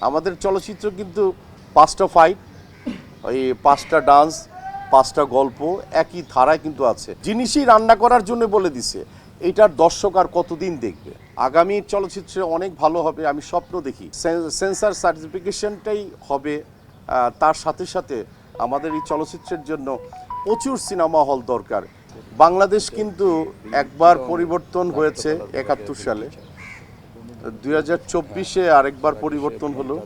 আমাদের চলচ্চিত্র কিন্তু পাঁচটা ফাইট ওই পাঁচটা ডান্স পাঁচটা গল্প, একই ধারায় কিন্তু আছে। জিনিসই রান্না করার জন্য বলে দিছে, এটার দর্শক আর কতদিন দেখবে? আগামী চলচ্চিত্রে অনেক ভালো হবে, আমি স্বপ্ন দেখি। সেন- সেন্সার সার্টিফিকেশনটাই হবে তার সাথে সাথে আমাদের এই চলচ্চিত্রের জন্য প্রচুর সিনেমা হল দরকার। বাংলাদেশ কিন্তু একবার পরিবর্তন হয়েছে একাত্তর সালে। দুই হাজার চব্বিশে আরেকবার পরিবর্তন হলো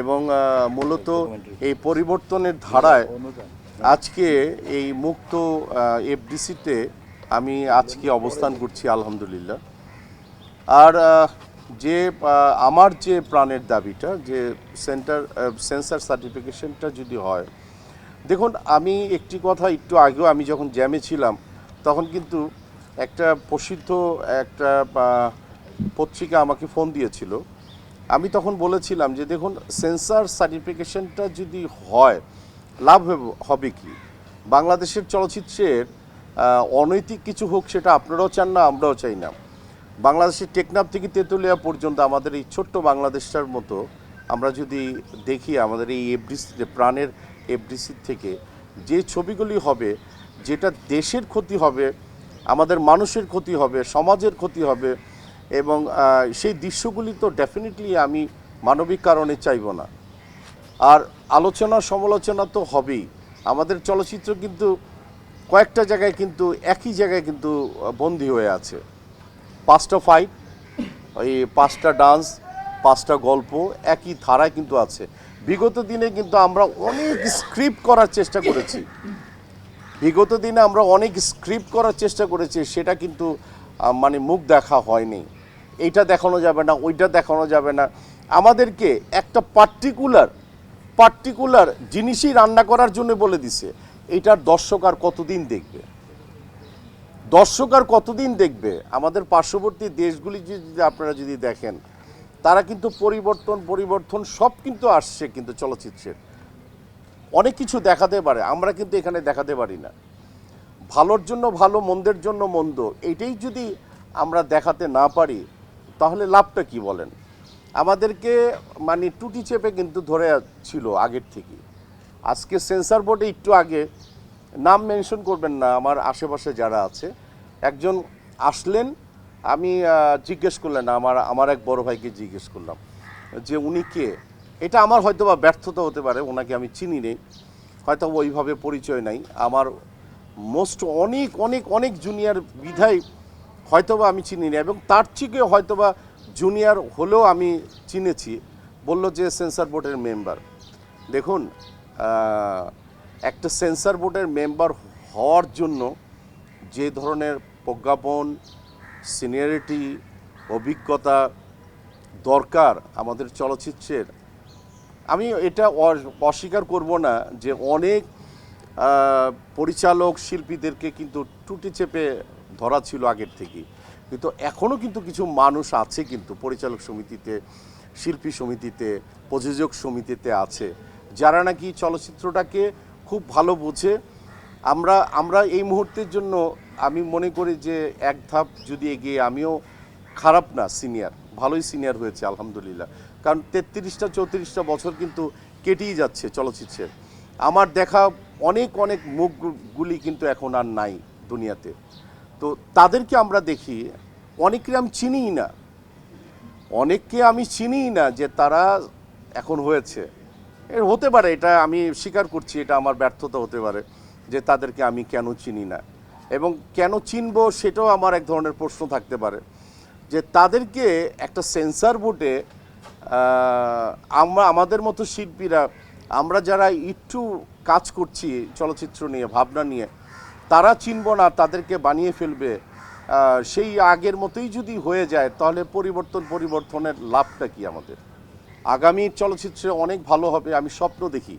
এবং মূলত এই পরিবর্তনের ধারায় আজকে এই মুক্ত এফডিসিতে আমি আজকে অবস্থান করছি আলহামদুলিল্লাহ। আর যে আমার যে প্রাণের দাবিটা, যে সেন্টার সেন্সার সার্টিফিকেশনটা যদি হয়, দেখুন, আমি একটি কথা একটু আগেও আমি যখন জ্যামে ছিলাম, তখন কিন্তু একটা প্রসিদ্ধ একটা পত্রিকা আমাকে ফোন দিয়েছিল। আমি তখন বলেছিলাম যে, দেখুন, সেন্সার সার্টিফিকেশনটা যদি হয়, লাভ হবে- কি? বাংলাদেশের চলচ্চিত্রের অনৈতিক কিছু হোক, সেটা আপনারাও চান না, আমরাও চাই না। বাংলাদেশের টেকনাফ থেকে তেঁতুলিয়া পর্যন্ত আমাদের এই ছোট্ট বাংলাদেশটার মতো, আমরা যদি দেখি আমাদের এই এফডিসি প্রাণের এফডিসি থেকে, যে ছবিগুলি হবে, যেটা দেশের ক্ষতি হবে, আমাদের মানুষের ক্ষতি হবে, সমাজের ক্ষতি হবে এবং সেই দৃশ্যগুলি তো ডেফিনেটলি আমি মানবিক কারণে চাইব না। আর আলোচনা সমালোচনা তো হবেই। আমাদের চলচ্চিত্র কিন্তু কয়েকটা জায়গায় কিন্তু একই জায়গায় কিন্তু বন্দী হয়ে আছে। পাঁচটা ফাইট ওই পাঁচটা ডান্স পাঁচটা গল্প একই ধারায় কিন্তু আছে। বিগত দিনে কিন্তু আমরা অনেক স্ক্রিপ্ট করার চেষ্টা করেছি। বিগত দিনে আমরা অনেক স্ক্রিপ্ট করার চেষ্টা করেছি, সেটা কিন্তু মানে মুখ দেখা হয়নি। এইটা দেখানো যাবে না, ওইটা দেখানো যাবে না। আমাদেরকে একটা পার্টিকুলার পার্টিকুলার জিনিসই রান্না করার জন্য বলে দিছে এইটার দর্শক আর কতদিন দেখবে? দর্শক আর কতদিন দেখবে? আমাদের পার্শ্ববর্তী দেশগুলি যদি আপনারা যদি দেখেন, তারা কিন্তু পরিবর্তন পরিবর্তন সব কিন্তু আসছে কিন্তু চলচ্চিত্রের। অনেক কিছু দেখাতে পারে, আমরা কিন্তু এখানে দেখাতে পারি না। ভালোর জন্য ভালো, মন্দের জন্য মন্দ এইটাই যদি আমরা দেখাতে না পারি তাহলে লাভটা কি বলেন? আমাদেরকে মানে টুটি চেপে কিন্তু ধরে ছিল আগের থেকে। আজকে সেন্সার বোর্ডে একটু আগে নাম মেনশন করবেন না, আমার আশেপাশে যারা আছে। একজন আসলেন, আমি জিজ্ঞেস করলেন, আমার আমার এক বড় ভাইকে জিজ্ঞেস করলাম যে উনি কে? এটা আমার হয়তো বা ব্যর্থতা হতে পারে, ওনাকে আমি চিনি নেই। হয়তো ওইভাবে পরিচয় নাই। আমার মোস্ট অনেক অনেক অনেক জুনিয়র বিধায় হয়তোবা আমি চিনি না এবং তার থেকে হয়তোবা জুনিয়র হলেও আমি চিনেছি। বলল যে সেন্সার বোর্ডের মেম্বার। দেখুন একটা সেন্সার বোর্ডের মেম্বার হওয়ার জন্য যে ধরনের প্রজ্ঞাপন, সিনিয়রিটি, অভিজ্ঞতা দরকার আমাদের চলচ্চিত্রের, আমি এটা অস্বীকার করব না যে অনেক পরিচালক শিল্পীদেরকে কিন্তু টুটি চেপে ধরা ছিল আগের থেকে। কিন্তু এখনও কিন্তু কিছু মানুষ আছে কিন্তু পরিচালক সমিতিতে, শিল্পী সমিতিতে, প্রযোজক সমিতিতে আছে, যারা নাকি চলচ্চিত্রটাকে খুব ভালো বোঝে। আমরা আমরা এই মুহূর্তের জন্য আমি মনে করি যে এক ধাপ যদি এগিয়ে, আমিও খারাপ না সিনিয়র, ভালোই সিনিয়র হয়েছে, আলহামদুলিল্লাহ। কারণ তেত্রিশটা, চৌত্রিশটা বছর কিন্তু কেটেই যাচ্ছে চলচ্চিত্রের। আমার দেখা অনেক অনেক মুখগুলি কিন্তু এখন আর নাই দুনিয়াতে। তো তাদেরকে আমরা দেখি অনেকে আমি চিনিই না। অনেককে আমি চিনিই না যে তারা এখন হয়েছে। এর হতে পারে, এটা আমি স্বীকার করছি, এটা আমার ব্যর্থতা হতে পারে যে তাদেরকে আমি কেন চিনি না। এবং কেন চিনবো সেটাও আমার এক ধরনের প্রশ্ন থাকতে পারে যে তাদেরকে একটা সেন্সার বোর্ডে আমরা, আমাদের মতো শিল্পীরা, আমরা যারা একটু কাজ করছি চলচ্চিত্র নিয়ে, ভাবনা নিয়ে তারা চিনব না, তাদেরকে বানিয়ে ফেলবে। সেই আগের মতোই যদি হয়ে যায়, তাহলে পরিবর্তন, পরিবর্তনের লাভটা কি আমাদের? আগামী চলচ্চিত্রে অনেক ভালো হবে, আমি স্বপ্ন দেখি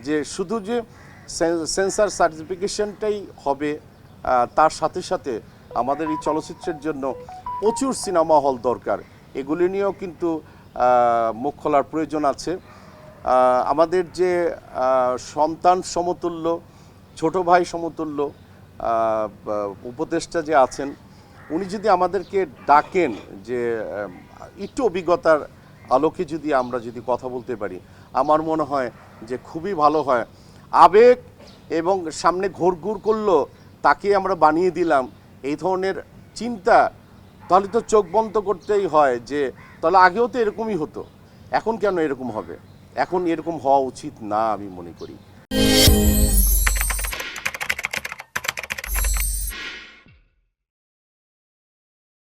যে শুধু যে সেন- সেন্সার সার্টিফিকেশনটাই হবে তার সাথে সাথে আমাদের এই চলচ্চিত্রের জন্য প্রচুর সিনেমা হল দরকার। এগুলি নিয়েও কিন্তু মুখ খোলার প্রয়োজন আছে। আমাদের যে সন্তান সমতুল্য ছোট ভাই সমতুল্য উপদেষ্টা যে আছেন, উনি যদি আমাদেরকে ডাকেন যে একটু অভিজ্ঞতার আলোকে যদি আমরা যদি কথা বলতে পারি, আমার মনে হয় যে খুবই ভালো হয়। আবেগ এবং সামনে ঘোরঘুর করল, তাকে আমরা বানিয়ে দিলাম, এই ধরনের চিন্তা তাহলে তো চোখ বন্ধ করতেই হয় যে, তাহলে আগেও তো এরকমই হতো, এখন কেন এরকম হবে? এখন এরকম হওয়া উচিত না আমি মনে করি।